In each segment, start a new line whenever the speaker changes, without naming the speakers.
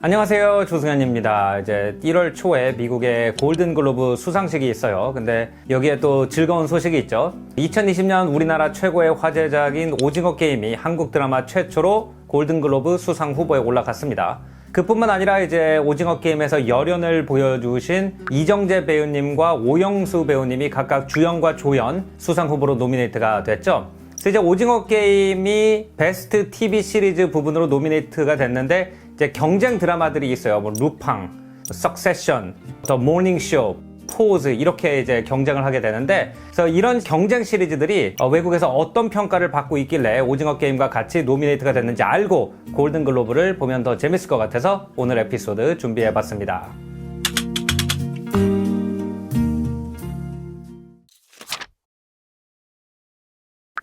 안녕하세요. 조승현입니다. 이제 1월 초에 미국의 골든글로브 수상식이 있어요. 근데 여기에 또 즐거운 소식이 있죠. 2020년 우리나라 최고의 화제작인 오징어 게임이 한국 드라마 최초로 골든글로브 수상 후보에 올라갔습니다. 그뿐만 아니라 이제 오징어 게임에서 열연을 보여주신 이정재 배우님과 오영수 배우님이 각각 주연과 조연 수상 후보로 노미네이트가 됐죠. 그래서 이제 오징어 게임이 베스트 TV 시리즈 부분으로 노미네이트가 됐는데 이제 경쟁 드라마들이 있어요. 뭐 루팡, 석세션, 더 모닝 쇼, 포즈 이렇게 이제 경쟁을 하게 되는데 그래서 이런 경쟁 시리즈들이 어, 외국에서 어떤 평가를 받고 있길래 오징어 게임과 같이 노미네이트가 됐는지 알고 골든 글로브를 보면 더 재밌을 것 같아서 오늘 에피소드 준비해 봤습니다.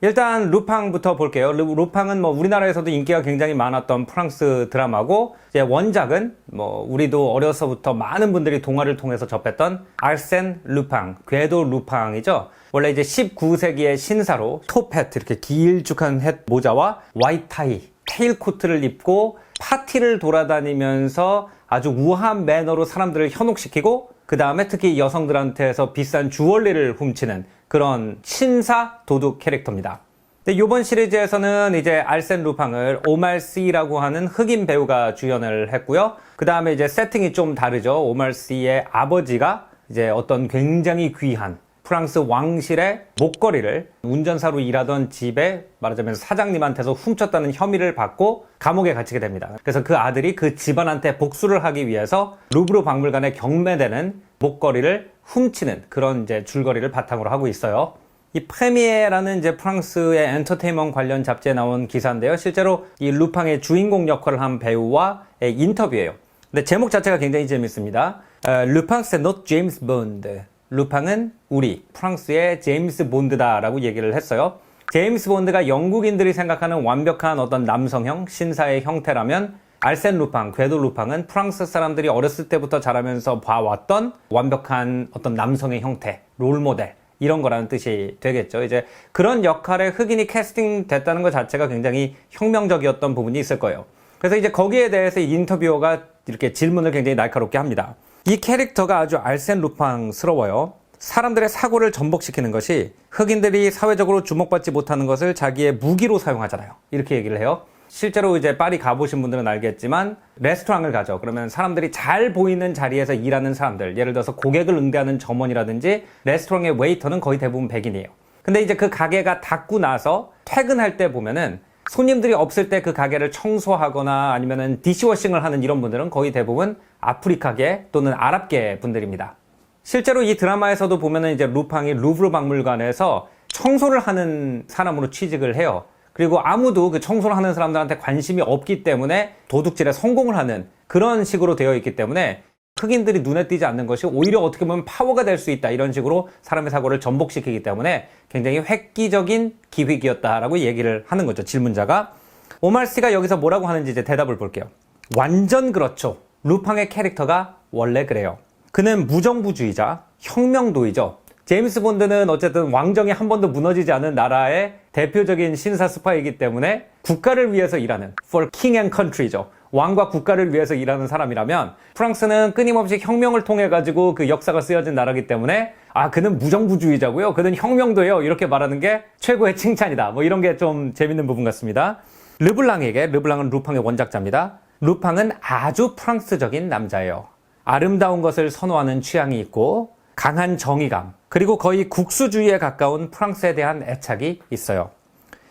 일단 루팡부터 볼게요. 루- 루팡은 뭐 우리나라에서도 인기가 굉장히 많았던 프랑스 드라마고 이제 원작은 뭐 우리도 어려서부터 많은 분들이 동화를 통해서 접했던 알센 루팡, 궤도 루팡이죠. 원래 이제 19세기의 신사로 토펫 이렇게 길쭉한 햇 모자와 와이타이, 테일 코트를 입고 파티를 돌아다니면서 아주 우아한 매너로 사람들을 현혹시키고 그 다음에 특히 여성들한테서 비싼 주얼리를 훔치는 그런 신사 도둑 캐릭터입니다. 근데 이번 시리즈에서는 이제 알센 루팡을 오말 씨라고 하는 흑인 배우가 주연을 했고요. 그 다음에 이제 세팅이 좀 다르죠. 오말 씨의 아버지가 이제 어떤 굉장히 귀한 프랑스 왕실의 목걸이를 운전사로 일하던 집에 말하자면 사장님한테서 훔쳤다는 혐의를 받고 감옥에 갇히게 됩니다. 그래서 그 아들이 그 집안한테 복수를 하기 위해서 루브르 박물관에 경매되는 목걸이를 훔치는 그런 이제 줄거리를 바탕으로 하고 있어요. 이 프레미에라는 이제 프랑스의 엔터테인먼트 관련 잡지에 나온 기사인데요. 실제로 이 루팡의 주인공 역할을 한 배우와의 인터뷰예요. 근데 제목 자체가 굉장히 재밌습니다. 어, 루팡 c'est notre James Bond. 루팡은 우리 프랑스의 제임스 본드다라고 얘기를 했어요. 제임스 본드가 영국인들이 생각하는 완벽한 어떤 남성형 신사의 형태라면 알센 루팡, 궤도 루팡은 프랑스 사람들이 어렸을 때부터 자라면서 봐왔던 완벽한 어떤 남성의 형태, 롤 모델 이런 거라는 뜻이 되겠죠. 이제 그런 역할에 흑인이 캐스팅 됐다는 것 자체가 굉장히 혁명적이었던 부분이 있을 거예요. 그래서 이제 거기에 대해서 이 인터뷰어가 이렇게 질문을 굉장히 날카롭게 합니다. 이 캐릭터가 아주 알센 루팡스러워요. 사람들의 사고를 전복시키는 것이 흑인들이 사회적으로 주목받지 못하는 것을 자기의 무기로 사용하잖아요. 이렇게 얘기를 해요. 실제로 이제 파리 가보신 분들은 알겠지만 레스토랑을 가죠. 그러면 사람들이 잘 보이는 자리에서 일하는 사람들, 예를 들어서 고객을 응대하는 점원이라든지 레스토랑의 웨이터는 거의 대부분 백인이에요. 근데 이제 그 가게가 닫고 나서 퇴근할 때 보면은 손님들이 없을 때 그 가게를 청소하거나 아니면은 디시워싱을 하는 이런 분들은 거의 대부분 아프리카계 또는 아랍계 분들입니다. 실제로 이 드라마에서도 보면은 이제 루팡이 루브르 박물관에서 청소를 하는 사람으로 취직을 해요. 그리고 아무도 그 청소를 하는 사람들한테 관심이 없기 때문에 도둑질에 성공을 하는 그런 식으로 되어 있기 때문에 흑인들이 눈에 띄지 않는 것이 오히려 어떻게 보면 파워가 될 수 있다. 이런 식으로 사람의 사고를 전복시키기 때문에 굉장히 획기적인 기획이었다라고 얘기를 하는 거죠 질문자가. 오말 씨가 여기서 뭐라고 하는지 이제 대답을 볼게요. 완전 그렇죠. 루팡의 캐릭터가 원래 그래요. 그는 무정부주의자 혁명도이죠 제임스 본드는 어쨌든 왕정이 한 번도 무너지지 않은 나라의 대표적인 신사 스파이기 때문에 국가를 위해서 일하는 for king and country죠. 왕과 국가를 위해서 일하는 사람이라면 프랑스는 끊임없이 혁명을 통해 가지고 그 역사가 쓰여진 나라기 때문에 아 그는 무정부주의자고요. 그는 혁명도예요. 이렇게 말하는 게 최고의 칭찬이다. 뭐 이런 게 좀 재밌는 부분 같습니다. 르블랑에게 르블랑은 루팡의 원작자입니다. 루팡은 아주 프랑스적인 남자예요. 아름다운 것을 선호하는 취향이 있고 강한 정의감, 그리고 거의 국수주의에 가까운 프랑스에 대한 애착이 있어요.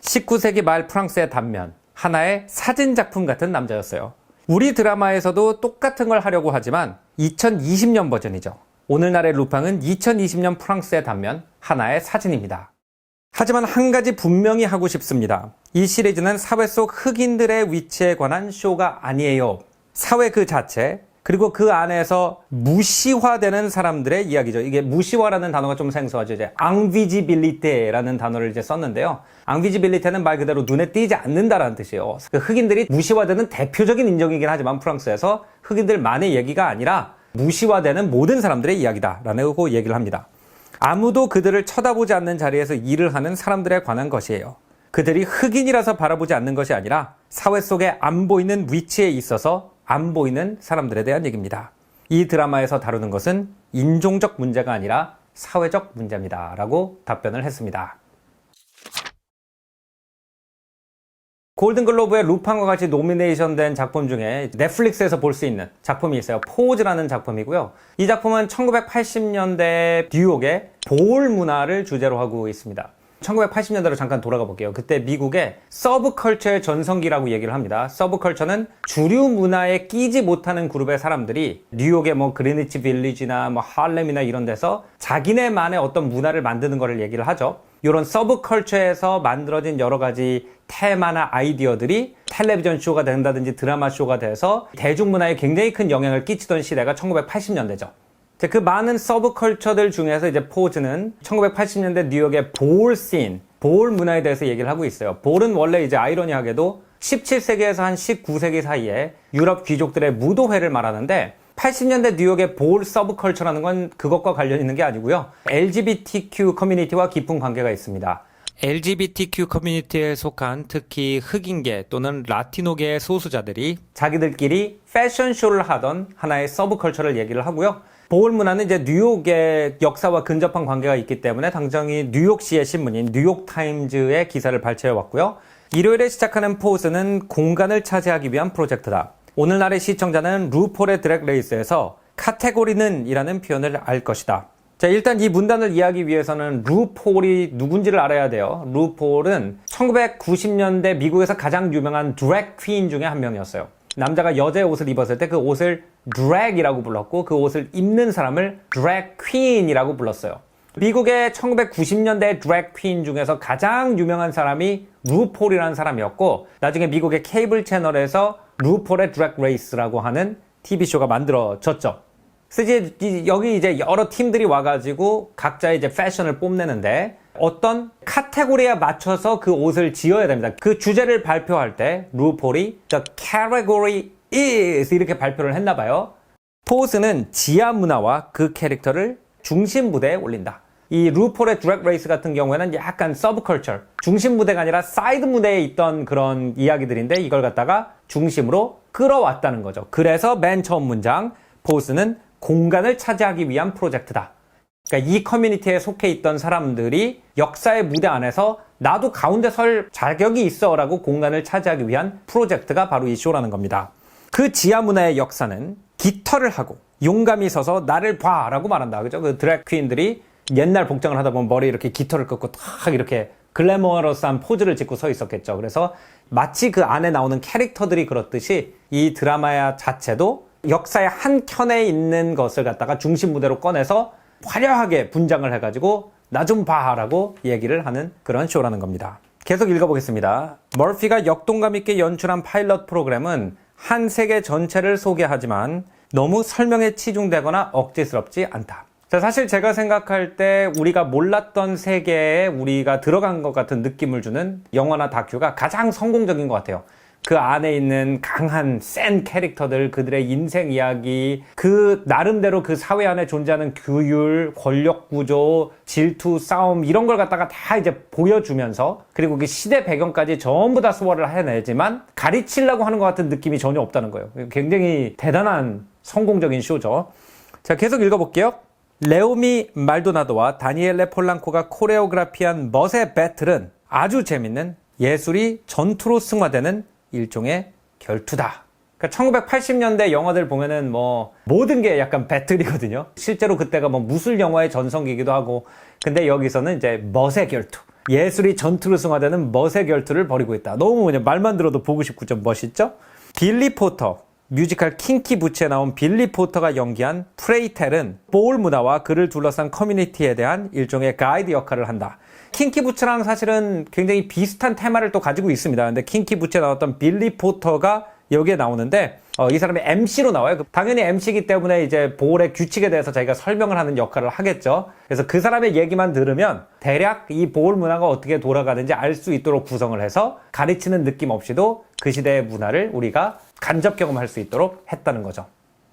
19세기 말 프랑스의 단면, 하나의 사진작품 같은 남자였어요. 우리 드라마에서도 똑같은 걸 하려고 하지만 2020년 버전이죠. 오늘날의 루팡은 2020년 프랑스의 단면, 하나의 사진입니다. 하지만 한 가지 분명히 하고 싶습니다. 이 시리즈는 사회 속 흑인들의 위치에 관한 쇼가 아니에요. 사회 그 자체, 그리고 그 안에서 무시화되는 사람들의 이야기죠. 이게 무시화라는 단어가 좀 생소하죠. 이제 앙비지빌리테라는 단어를 이제 썼는데요. 앙비지빌리테는 말 그대로 눈에 띄지 않는다라는 뜻이에요. 그 흑인들이 무시화되는 대표적인 인종이긴 하지만 프랑스에서 흑인들만의 얘기가 아니라 무시화되는 모든 사람들의 이야기다라고 얘기를 합니다. 아무도 그들을 쳐다보지 않는 자리에서 일을 하는 사람들에 관한 것이에요. 그들이 흑인이라서 바라보지 않는 것이 아니라 사회 속에 안 보이는 위치에 있어서 안 보이는 사람들에 대한 얘기입니다. 이 드라마에서 다루는 것은 인종적 문제가 아니라 사회적 문제입니다. 라고 답변을 했습니다. 골든글로브의 루팡과 같이 노미네이션 된 작품 중에 넷플릭스에서 볼 수 있는 작품이 있어요. 포즈라는 작품이고요. 이 작품은 1980년대 뉴욕의 보울 문화를 주제로 하고 있습니다. 1980년대로 잠깐 돌아가 볼게요. 그때 미국의 서브컬처의 전성기라고 얘기를 합니다. 서브컬처는 주류 문화에 끼지 못하는 그룹의 사람들이 뉴욕의 뭐 그리니치 빌리지나 뭐 할렘이나 이런 데서 자기네만의 어떤 문화를 만드는 거를 얘기를 하죠. 이런 서브컬처에서 만들어진 여러 가지 테마나 아이디어들이 텔레비전 쇼가 된다든지 드라마 쇼가 돼서 대중문화에 굉장히 큰 영향을 끼치던 시대가 1980년대죠. 그 많은 서브컬처들 중에서 이제 포즈는 1980년대 뉴욕의 볼 씬, 볼 문화에 대해서 얘기를 하고 있어요. 볼은 원래 이제 아이러니하게도 17세기에서 한 19세기 사이에 유럽 귀족들의 무도회를 말하는데 80년대 뉴욕의 볼 서브컬처라는 건 그것과 관련 있는 게 아니고요. LGBTQ 커뮤니티와 깊은 관계가 있습니다. LGBTQ 커뮤니티에 속한 특히 흑인계 또는 라티노계의 소수자들이 자기들끼리 패션쇼를 하던 하나의 서브컬처를 얘기를 하고요. 보울 문화는 이제 뉴욕의 역사와 근접한 관계가 있기 때문에 당장이 뉴욕시의 신문인 뉴욕타임즈의 기사를 발췌해 왔고요. 일요일에 시작하는 포스는 공간을 차지하기 위한 프로젝트다. 오늘날의 시청자는 루폴의 드랙 레이스에서 카테고리는 이라는 표현을 알 것이다. 자, 일단 이 문단을 이해하기 위해서는 루폴이 누군지를 알아야 돼요. 루폴은 1990년대 미국에서 가장 유명한 드랙 퀸 중에 한 명이었어요. 남자가 여자의 옷을 입었을 때 그 옷을 드랙이라고 불렀고 그 옷을 입는 사람을 드랙 퀸이라고 불렀어요. 미국의 1990년대 드랙 퀸 중에서 가장 유명한 사람이 루폴이라는 사람이었고 나중에 미국의 케이블 채널에서 루폴의 드랙 레이스라고 하는 TV쇼가 만들어졌죠. 이제 여기 이제 여러 팀들이 와가지고 각자 이제 패션을 뽐내는데 어떤 카테고리에 맞춰서 그 옷을 지어야 됩니다. 그 주제를 발표할 때 루폴이 The category is 이렇게 발표를 했나 봐요. 포스는 지하 문화와 그 캐릭터를 중심 무대에 올린다. 이 루폴의 드랙 레이스 같은 경우에는 약간 서브컬처, 중심 무대가 아니라 사이드 무대에 있던 그런 이야기들인데 이걸 갖다가 중심으로 끌어왔다는 거죠. 그래서 맨 처음 문장, 포스는 공간을 차지하기 위한 프로젝트다. 그러니까 이 커뮤니티에 속해 있던 사람들이 역사의 무대 안에서 나도 가운데 설 자격이 있어 라고 공간을 차지하기 위한 프로젝트가 바로 이 쇼라는 겁니다. 그 지하 문화의 역사는 깃털을 하고 용감히 서서 나를 봐 라고 말한다. 그죠? 그 드랙 퀸들이 옛날 복장을 하다 보면 머리에 이렇게 깃털을 긋고 탁 이렇게 글래머러스한 포즈를 짓고 서 있었겠죠. 그래서 마치 그 안에 나오는 캐릭터들이 그렇듯이 이 드라마 자체도 역사의 한 켠에 있는 것을 갖다가 중심 무대로 꺼내서 화려하게 분장을 해가지고 나 좀 봐라고 얘기를 하는 그런 쇼라는 겁니다. 계속 읽어보겠습니다. 머피가 역동감 있게 연출한 파일럿 프로그램은 한 세계 전체를 소개하지만 너무 설명에 치중되거나 억지스럽지 않다. 자, 사실 제가 생각할 때 우리가 몰랐던 세계에 우리가 들어간 것 같은 느낌을 주는 영화나 다큐가 가장 성공적인 것 같아요. 그 안에 있는 강한 센 캐릭터들, 그들의 인생 이야기, 그 나름대로 그 사회 안에 존재하는 규율, 권력 구조, 질투, 싸움 이런 걸 갖다가 다 이제 보여주면서 그리고 그 시대 배경까지 전부 다 소화를 해내지만 가르치려고 하는 것 같은 느낌이 전혀 없다는 거예요. 굉장히 대단한 성공적인 쇼죠. 자, 계속 읽어볼게요. 레오미 말도나도와 다니엘레 폴랑코가 코레오그라피한 멋의 배틀은 아주 재밌는 예술이 전투로 승화되는 일종의 결투다. 그러니까 1980년대 영화들 보면은 뭐 모든 게 약간 배틀이거든요. 실제로 그때가 뭐 무술 영화의 전성기이기도 하고 근데 여기서는 이제 멋의 결투. 예술이 전투로 승화되는 멋의 결투를 벌이고 있다. 너무 그냥 말만 들어도 보고 싶고 좀 멋있죠? 빌리 포터, 뮤지컬 킹키 부츠에 나온 빌리 포터가 연기한 프레이텔은 볼 문화와 그를 둘러싼 커뮤니티에 대한 일종의 가이드 역할을 한다. 킹키 부츠랑 사실은 굉장히 비슷한 테마를 또 가지고 있습니다. 근데 킹키 부츠에 나왔던 빌리 포터가 여기에 나오는데 어, 이 사람이 MC로 나와요. 당연히 MC이기 때문에 이제 볼의 규칙에 대해서 자기가 설명을 하는 역할을 하겠죠. 그래서 그 사람의 얘기만 들으면 대략 이볼 문화가 어떻게 돌아가는지 알 수 있도록 구성을 해서 가르치는 느낌 없이도 그 시대의 문화를 우리가 간접 경험할 수 있도록 했다는 거죠.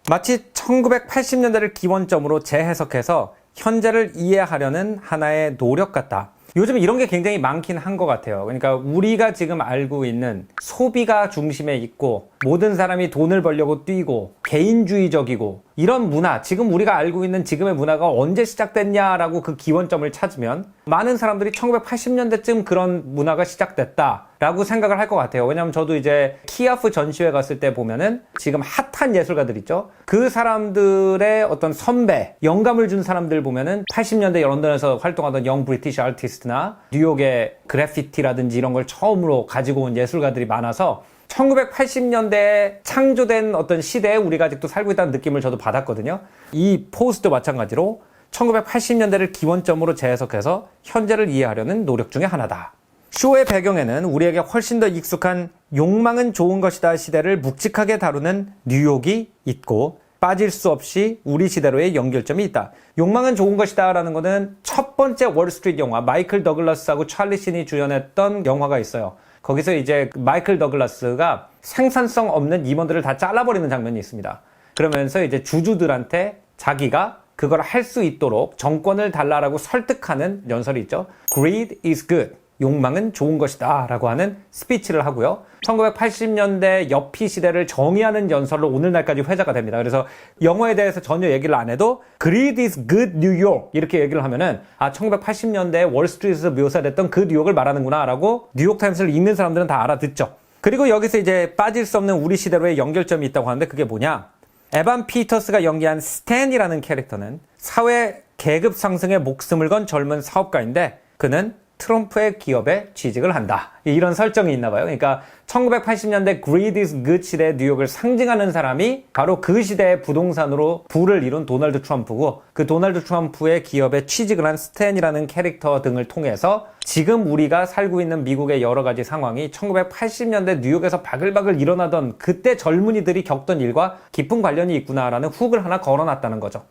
마치 1980년대를 기원점으로 재해석해서 현재를 이해하려는 하나의 노력 같다. 요즘 이런 게 굉장히 많긴 한 것 같아요. 그러니까 우리가 지금 알고 있는 소비가 중심에 있고 모든 사람이 돈을 벌려고 뛰고 개인주의적이고 이런 문화, 지금 우리가 알고 있는 지금의 문화가 언제 시작됐냐라고 그 기원점을 찾으면 많은 사람들이 1980년대쯤 그런 문화가 시작됐다 라고 생각을 할 것 같아요. 왜냐하면 저도 이제 키아프 전시회 갔을 때 보면은 지금 핫한 예술가들 있죠. 그 사람들의 어떤 선배, 영감을 준 사람들 보면은 80년대 런던에서 활동하던 영 브리티시 아티스트나 뉴욕의 그래피티라든지 이런 걸 처음으로 가지고 온 예술가들이 많아서 1980년대에 창조된 어떤 시대에 우리가 아직도 살고 있다는 느낌을 저도 받았거든요. 이 포스도 마찬가지로 1980년대를 기원점으로 재해석해서 현재를 이해하려는 노력 중의 하나다. 쇼의 배경에는 우리에게 훨씬 더 익숙한 욕망은 좋은 것이다 시대를 묵직하게 다루는 뉴욕이 있고 빠질 수 없이 우리 시대로의 연결점이 있다. 욕망은 좋은 것이다 라는 것은 첫 번째 월스트리트 영화 마이클 더글라스하고 찰리 신이 주연했던 영화가 있어요. 거기서 이제 마이클 더글라스가 생산성 없는 임원들을 다 잘라버리는 장면이 있습니다. 그러면서 이제 주주들한테 자기가 그걸 할 수 있도록 정권을 달라라고 설득하는 연설이 있죠. Greed is good. 욕망은 좋은 것이다. 라고 하는 스피치를 하고요. 1980년대 여피 시대를 정의하는 연설로 오늘날까지 회자가 됩니다. 그래서 영어에 대해서 전혀 얘기를 안 해도 Greed is good New York. 이렇게 얘기를 하면은 아, 1980년대 월스트리트에서 묘사됐던 그 뉴욕을 말하는구나. 라고 뉴욕타임스를 읽는 사람들은 다 알아듣죠. 그리고 여기서 이제 빠질 수 없는 우리 시대로의 연결점이 있다고 하는데 그게 뭐냐? 에반 피터스가 연기한 스탠이라는 캐릭터는 사회 계급 상승에 목숨을 건 젊은 사업가인데 그는 트럼프의 기업에 취직을 한다. 이런 설정이 있나 봐요. 그러니까 1980년대 Greed is Good 시대 뉴욕을 상징하는 사람이 바로 그 시대의 부동산으로 부를 이룬 도널드 트럼프고 그 도널드 트럼프의 기업에 취직을 한 스탠이라는 캐릭터 등을 통해서 지금 우리가 살고 있는 미국의 여러 가지 상황이 1980년대 뉴욕에서 바글바글 일어나던 그때 젊은이들이 겪던 일과 깊은 관련이 있구나라는 훅을 하나 걸어놨다는 거죠.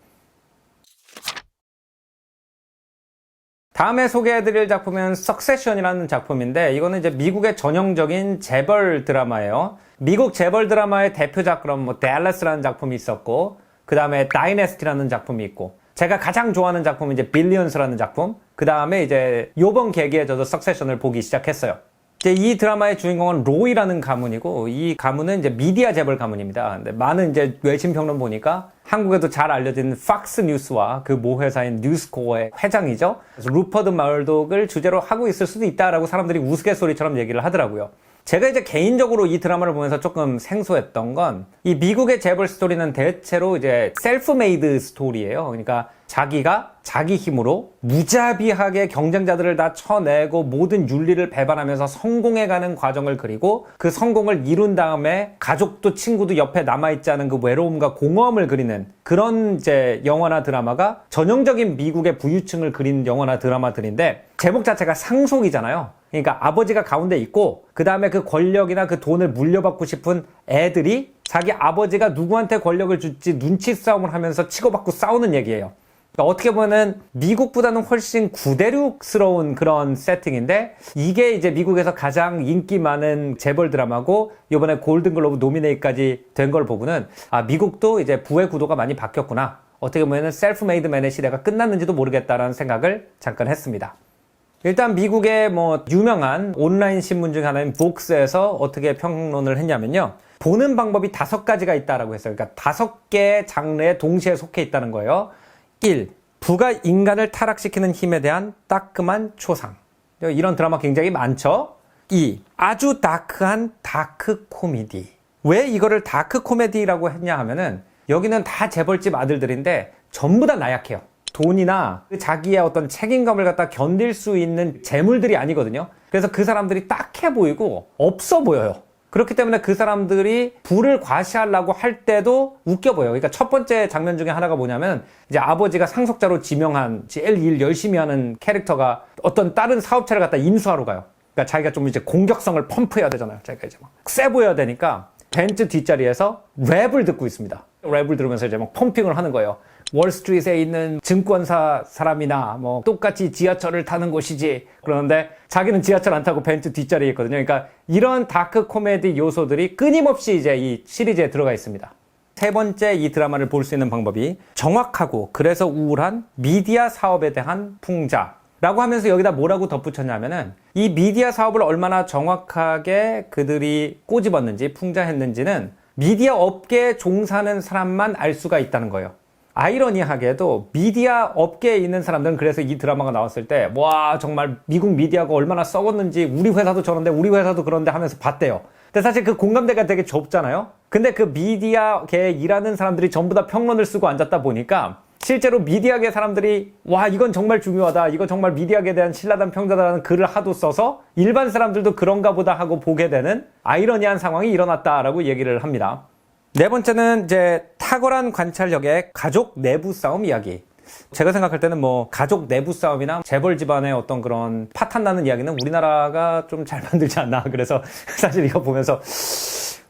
다음에 소개해드릴 작품은 석세션이라는 작품인데 이거는 이제 미국의 전형적인 재벌 드라마예요. 미국 재벌 드라마의 대표작 그럼 뭐 댈러스라는 작품이 있었고 그 다음에 다이네스티라는 작품이 있고 제가 가장 좋아하는 작품은 이제 빌리언스라는 작품 그 다음에 이제 요번 계기에 저도 석세션을 보기 시작했어요. 이 드라마의 주인공은 로이라는 가문이고 이 가문은 이제 미디어 재벌 가문입니다. 근데 많은 이제 외신 평론 보니까 한국에도 잘 알려진 팍스 뉴스와 그 모 회사인 뉴스코어의 회장이죠. 루퍼드 마을독을 주제로 하고 있을 수도 있다라고 사람들이 우스갯소리처럼 얘기를 하더라고요. 제가 이제 개인적으로 이 드라마를 보면서 조금 생소했던 건 이 미국의 재벌 스토리는 대체로 이제 셀프 메이드 스토리예요. 그러니까 자기가 자기 힘으로 무자비하게 경쟁자들을 다 쳐내고 모든 윤리를 배반하면서 성공해가는 과정을 그리고 그 성공을 이룬 다음에 가족도 친구도 옆에 남아있지 않은 그 외로움과 공허함을 그리는 그런 이제 영화나 드라마가 전형적인 미국의 부유층을 그린 영화나 드라마들인데 제목 자체가 상속이잖아요. 그러니까 아버지가 가운데 있고 그 다음에 그 권력이나 그 돈을 물려받고 싶은 애들이 자기 아버지가 누구한테 권력을 줄지 눈치 싸움을 하면서 치고받고 싸우는 얘기예요. 그러니까 어떻게 보면은 미국보다는 훨씬 구대륙스러운 그런 세팅인데 이게 이제 미국에서 가장 인기 많은 재벌 드라마고 이번에 골든글로브 노미네이까지 된 걸 보고는 아 미국도 이제 부의 구도가 많이 바뀌었구나. 어떻게 보면은 셀프메이드맨의 시대가 끝났는지도 모르겠다라는 생각을 잠깐 했습니다. 일단 미국의 뭐 유명한 온라인 신문 중 하나인 복스에서 어떻게 평론을 했냐면요. 보는 방법이 다섯 가지가 있다라고 했어요. 그러니까 다섯 개의 장르에 동시에 속해 있다는 거예요. 1. 부가 인간을 타락시키는 힘에 대한 따끔한 초상. 이런 드라마 굉장히 많죠? 2. 아주 다크한 다크 코미디. 왜 이거를 다크 코미디라고 했냐 하면은 여기는 다 재벌집 아들들인데 전부 다 나약해요. 돈이나 자기의 어떤 책임감을 갖다 견딜 수 있는 재물들이 아니거든요. 그래서 그 사람들이 딱해 보이고 없어 보여요. 그렇기 때문에 그 사람들이 부를 과시하려고 할 때도 웃겨 보여요. 그러니까 첫 번째 장면 중에 하나가 뭐냐면 이제 아버지가 상속자로 지명한 제일 일 열심히 하는 캐릭터가 어떤 다른 사업체를 갖다 인수하러 가요. 그러니까 자기가 좀 이제 공격성을 펌프해야 되잖아요. 자기가 이제 막 세 보여야 되니까 벤츠 뒷자리에서 랩을 듣고 있습니다. 랩을 들으면서 이제 막 펌핑을 하는 거예요. 월스트리트에 있는 증권사 사람이나 뭐 똑같이 지하철을 타는 곳이지. 그러는데 자기는 지하철 안 타고 벤츠 뒷자리에 있거든요. 그러니까 이런 다크 코미디 요소들이 끊임없이 이제 이 시리즈에 들어가 있습니다. 세 번째 이 드라마를 볼 수 있는 방법이 정확하고 그래서 우울한 미디어 사업에 대한 풍자. 라고 하면서 여기다 뭐라고 덧붙였냐면은 이 미디어 사업을 얼마나 정확하게 그들이 꼬집었는지 풍자했는지는 미디어 업계에 종사하는 사람만 알 수가 있다는 거예요. 아이러니하게도 미디어 업계에 있는 사람들은 그래서 이 드라마가 나왔을 때, 와, 정말 미국 미디어가 얼마나 썩었는지, 우리 회사도 저런데, 우리 회사도 그런데 하면서 봤대요. 근데 사실 그 공감대가 되게 좁잖아요? 근데 그 미디어계에 일하는 사람들이 전부 다 평론을 쓰고 앉았다 보니까, 실제로 미디어계 사람들이 와 이건 정말 중요하다 이거 정말 미디어계에 대한 신라단 평자다라는 글을 하도 써서 일반 사람들도 그런가 보다 하고 보게 되는 아이러니한 상황이 일어났다라고 얘기를 합니다. 네 번째는 이제 탁월한 관찰력의 가족 내부 싸움 이야기. 제가 생각할 때는 뭐 가족 내부 싸움이나 재벌 집안의 어떤 그런 파탄 나는 이야기는 우리나라가 좀 잘 만들지 않나. 그래서 사실 이거 보면서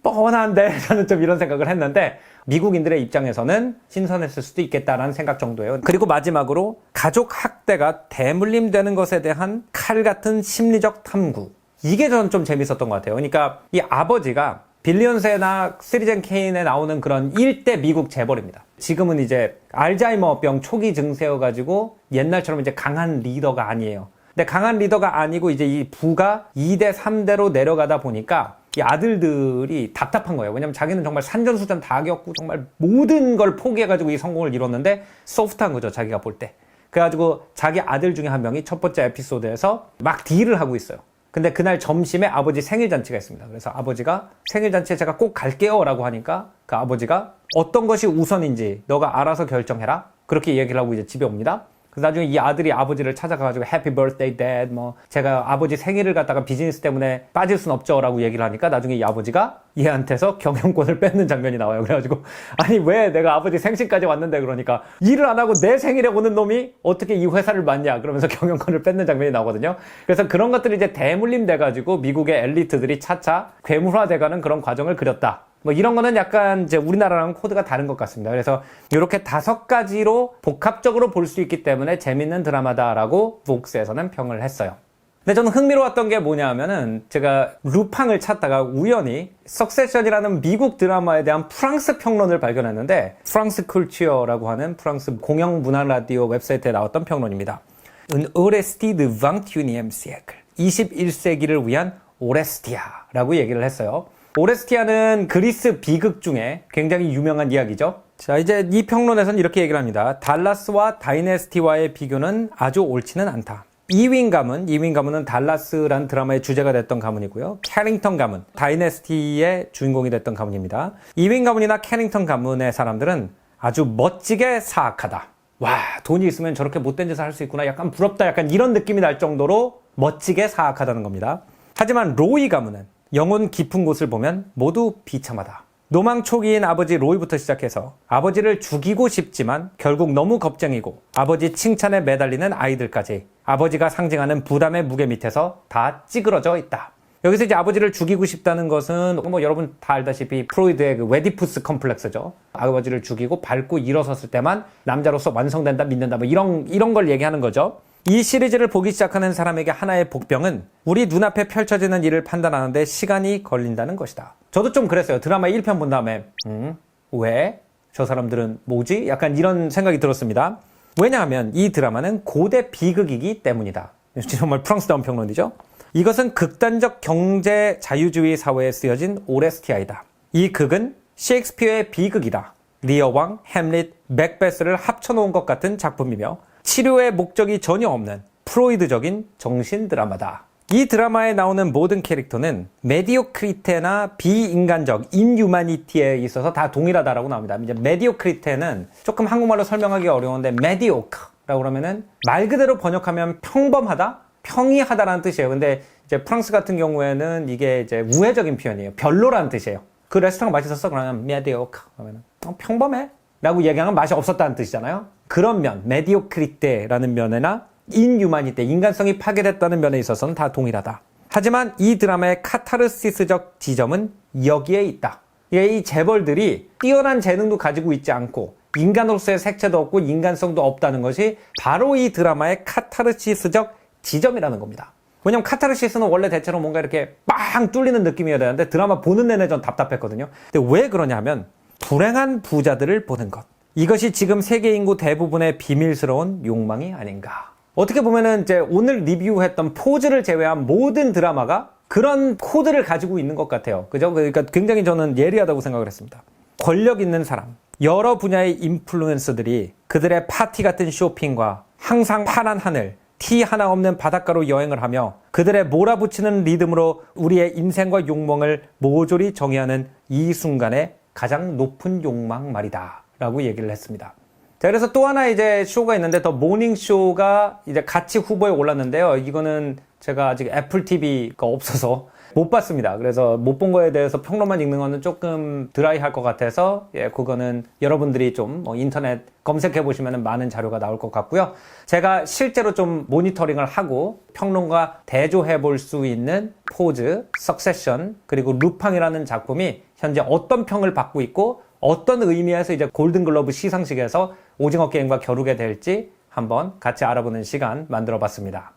뻔한데 저는 좀 이런 생각을 했는데 미국인들의 입장에서는 신선했을 수도 있겠다라는 생각 정도예요. 그리고 마지막으로 가족 학대가 대물림되는 것에 대한 칼 같은 심리적 탐구. 이게 저는 좀 재밌었던 것 같아요. 그러니까 이 아버지가 빌리언스나 시리젠 케인에 나오는 그런 일대 미국 재벌입니다. 지금은 이제 알자이머병 초기 증세여가지고 옛날처럼 이제 강한 리더가 아니에요. 근데 강한 리더가 아니고 이제 이 부가 2대 3대로 내려가다 보니까 이 아들들이 답답한 거예요. 왜냐면 자기는 정말 산전수전 다 겪고 정말 모든 걸 포기해가지고 이 성공을 이뤘는데 소프트한 거죠. 자기가 볼 때. 그래가지고 자기 아들 중에 한 명이 첫 번째 에피소드에서 막 딜을 하고 있어요. 근데 그날 점심에 아버지 생일 잔치가 있습니다. 그래서 아버지가 생일 잔치에 제가 꼭 갈게요 라고 하니까 그 아버지가 어떤 것이 우선인지 너가 알아서 결정해라. 그렇게 얘기를 하고 이제 집에 옵니다. 그래서 나중에 이 아들이 아버지를 찾아가가지고 해피 birthday 뭐 제가 아버지 생일을 갖다가 비즈니스 때문에 빠질 순 없죠 라고 얘기를 하니까 나중에 이 아버지가 얘한테서 경영권을 뺏는 장면이 나와요. 그래가지고 아니 왜 내가 아버지 생신까지 왔는데 그러니까 일을 안 하고 내 생일에 오는 놈이 어떻게 이 회사를 맡냐 그러면서 경영권을 뺏는 장면이 나오거든요. 그래서 그런 것들이 이제 대물림 돼가지고 미국의 엘리트들이 차차 괴물화돼가는 그런 과정을 그렸다 뭐 이런 거는 약간 이제 우리나라랑 코드가 다른 것 같습니다. 그래서 이렇게 다섯 가지로 복합적으로 볼 수 있기 때문에 재밌는 드라마다라고 복스에서는 평을 했어요. 근데 저는 흥미로웠던 게 뭐냐면은 제가 루팡을 찾다가 우연히 석세션이라는 미국 드라마에 대한 프랑스 평론을 발견했는데 프랑스 쿨치어라고 하는 프랑스 공영 문화 라디오 웹사이트에 나왔던 평론입니다. Un Orestie de 21e siècle. 21세기를 위한 오레스티아라고 얘기를 했어요. 오레스티아는 그리스 비극 중에 굉장히 유명한 이야기죠. 자, 이제 이 평론에서는 이렇게 얘기를 합니다. 달라스와 다이네스티와의 비교는 아주 옳지는 않다. 이윈 가문, 이윈 가문은 달라스란 드라마의 주제가 됐던 가문이고요. 캐링턴 가문, 다이네스티의 주인공이 됐던 가문입니다. 이윈 가문이나 캐링턴 가문의 사람들은 아주 멋지게 사악하다. 와, 돈이 있으면 저렇게 못된 짓을 할 수 있구나. 약간 부럽다. 약간 이런 느낌이 날 정도로 멋지게 사악하다는 겁니다. 하지만 로이 가문은 영혼 깊은 곳을 보면 모두 비참하다. 노망 초기인 아버지 로이부터 시작해서 아버지를 죽이고 싶지만 결국 너무 겁쟁이고 아버지 칭찬에 매달리는 아이들까지 아버지가 상징하는 부담의 무게 밑에서 다 찌그러져 있다. 여기서 이제 아버지를 죽이고 싶다는 것은 뭐 여러분 다 알다시피 프로이드의 그 웨디푸스 컴플렉스죠. 아버지를 죽이고 밟고 일어섰을 때만 남자로서 완성된다 믿는다 뭐 이런 이런 걸 얘기하는 거죠. 이 시리즈를 보기 시작하는 사람에게 하나의 복병은 우리 눈앞에 펼쳐지는 일을 판단하는데 시간이 걸린다는 것이다. 저도 좀 그랬어요. 드라마 1편 본 다음에 음, 왜? 저 사람들은 뭐지? 약간 이런 생각이 들었습니다. 왜냐하면 이 드라마는 고대 비극이기 때문이다. 정말 프랑스다운 평론이죠. 이것은 극단적 경제 자유주의 사회에 쓰여진 오레스티아이다. 이 극은 셰익스피어의 비극이다. 리어 왕, 햄릿, 맥베스를 합쳐놓은 것 같은 작품이며 치료의 목적이 전혀 없는 프로이드적인 정신 드라마다. 이 드라마에 나오는 모든 캐릭터는 메디오크리테나 비인간적 인유마니티에 있어서 다 동일하다라고 나옵니다. 이제 메디오크리테는 조금 한국말로 설명하기 어려운데 메디오크라고 그러면은 말 그대로 번역하면 평범하다, 평이하다라는 뜻이에요. 근데 이제 프랑스 같은 경우에는 이게 이제 우회적인 표현이에요. 별로라는 뜻이에요. 그 레스토랑 맛있었어? 그러면 메디오크 그러면 어, 평범해? 라고 얘기하면 맛이 없었다는 뜻이잖아요. 그런 면, 메디오크리테라는 면에나 인유마니테, 인간성이 파괴됐다는 면에 있어서는 다 동일하다. 하지만 이 드라마의 카타르시스적 지점은 여기에 있다. 이 재벌들이 뛰어난 재능도 가지고 있지 않고 인간으로서의 색채도 없고 인간성도 없다는 것이 바로 이 드라마의 카타르시스적 지점이라는 겁니다. 왜냐면 카타르시스는 원래 대체로 뭔가 이렇게 빵 뚫리는 느낌이어야 되는데 드라마 보는 내내 전 답답했거든요. 근데 왜 그러냐면 불행한 부자들을 보는 것. 이것이 지금 세계 인구 대부분의 비밀스러운 욕망이 아닌가. 어떻게 보면은 이제 오늘 리뷰했던 포즈를 제외한 모든 드라마가 그런 코드를 가지고 있는 것 같아요. 그죠? 그러니까 굉장히 저는 예리하다고 생각을 했습니다. 권력 있는 사람, 여러 분야의 인플루언서들이 그들의 파티 같은 쇼핑과 항상 파란 하늘, 티 하나 없는 바닷가로 여행을 하며 그들의 몰아붙이는 리듬으로 우리의 인생과 욕망을 모조리 정의하는 이 순간의 가장 높은 욕망 말이다. 라고 얘기를 했습니다. 자, 그래서 또 하나 이제 쇼가 있는데 더 모닝 쇼가 이제 같이 후보에 올랐는데요. 이거는 제가 아직 애플 TV가 없어서 못 봤습니다. 그래서 못 본 거에 대해서 평론만 읽는 거는 조금 드라이할 것 같아서 예, 그거는 여러분들이 좀 뭐 인터넷 검색해 보시면 많은 자료가 나올 것 같고요. 제가 실제로 좀 모니터링을 하고 평론과 대조해 볼 수 있는 포즈, 석세션 그리고 루팡이라는 작품이 현재 어떤 평을 받고 있고 어떤 의미에서 이제 골든글러브 시상식에서 오징어 게임과 겨루게 될지 한번 같이 알아보는 시간 만들어 봤습니다.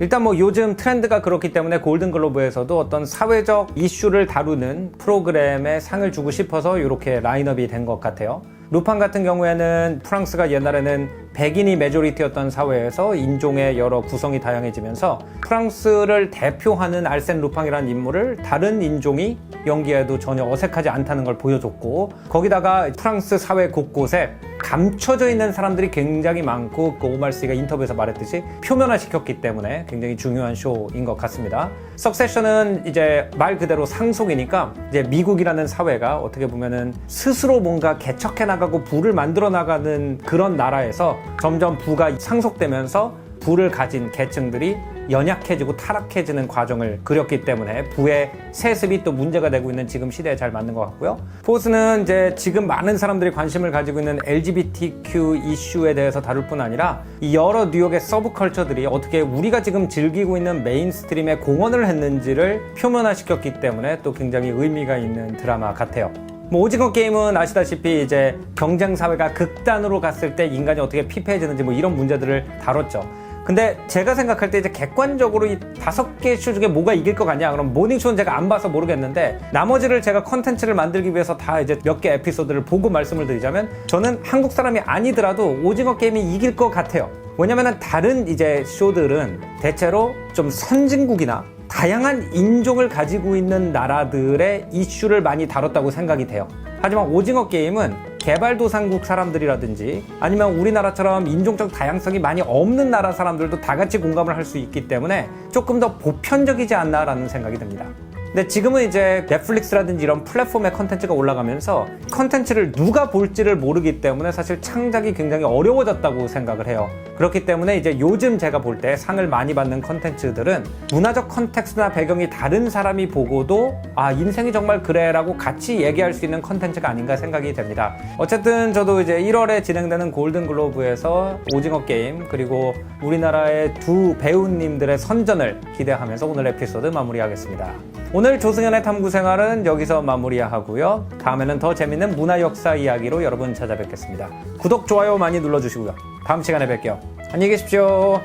일단 뭐 요즘 트렌드가 그렇기 때문에 골든글로브에서도 어떤 사회적 이슈를 다루는 프로그램에 상을 주고 싶어서 이렇게 라인업이 된 것 같아요. 루팡 같은 경우에는 프랑스가 옛날에는 백인이 메조리티였던 사회에서 인종의 여러 구성이 다양해지면서 프랑스를 대표하는 알센 루팡이라는 인물을 다른 인종이 연기해도 전혀 어색하지 않다는 걸 보여줬고 거기다가 프랑스 사회 곳곳에 감춰져 있는 사람들이 굉장히 많고 그 오말 씨가 인터뷰에서 말했듯이 표면화 시켰기 때문에 굉장히 중요한 쇼인 것 같습니다. 석세션은 이제 말 그대로 상속이니까 이제 미국이라는 사회가 어떻게 보면은 스스로 뭔가 개척해 나가고 부를 만들어 나가는 그런 나라에서 점점 부가 상속되면서 부를 가진 계층들이 연약해지고 타락해지는 과정을 그렸기 때문에 부의 세습이 또 문제가 되고 있는 지금 시대에 잘 맞는 것 같고요. 포스는 이제 지금 많은 사람들이 관심을 가지고 있는 LGBTQ 이슈에 대해서 다룰 뿐 아니라 이 여러 뉴욕의 서브컬처들이 어떻게 우리가 지금 즐기고 있는 메인스트림에 공헌을 했는지를 표면화시켰기 때문에 또 굉장히 의미가 있는 드라마 같아요. 뭐 오징어 게임은 아시다시피 이제 경쟁 사회가 극단으로 갔을 때 인간이 어떻게 피폐해지는지 뭐 이런 문제들을 다뤘죠. 근데 제가 생각할 때 이제 객관적으로 이 다섯 개쇼 중에 뭐가 이길 것 같냐? 그럼 모닝쇼는 제가 안 봐서 모르겠는데 나머지를 제가 컨텐츠를 만들기 위해서 다 이제 몇 개 에피소드를 보고 말씀을 드리자면 저는 한국 사람이 아니더라도 오징어 게임이 이길 것 같아요. 왜냐면은 다른 이제 쇼들은 대체로 좀 선진국이나 다양한 인종을 가지고 있는 나라들의 이슈를 많이 다뤘다고 생각이 돼요. 하지만 오징어 게임은 개발도상국 사람들이라든지 아니면 우리나라처럼 인종적 다양성이 많이 없는 나라 사람들도 다 같이 공감을 할 수 있기 때문에 조금 더 보편적이지 않나라는 생각이 듭니다. 근데 지금은 이제 넷플릭스라든지 이런 플랫폼의 컨텐츠가 올라가면서 컨텐츠를 누가 볼지를 모르기 때문에 사실 창작이 굉장히 어려워졌다고 생각을 해요. 그렇기 때문에 이제 요즘 제가 볼 때 상을 많이 받는 컨텐츠들은 문화적 컨텍스트나 배경이 다른 사람이 보고도 아 인생이 정말 그래라고 같이 얘기할 수 있는 컨텐츠가 아닌가 생각이 됩니다. 어쨌든 저도 이제 1월에 진행되는 골든 글로브에서 오징어 게임 그리고 우리나라의 두 배우님들의 선전을 기대하면서 오늘 에피소드 마무리하겠습니다. 오늘 조승현의 탐구 생활은 여기서 마무리하고요. 다음에는 더 재밌는 문화 역사 이야기로 여러분 찾아뵙겠습니다. 구독, 좋아요 많이 눌러주시고요. 다음 시간에 뵐게요. 안녕히 계십시오.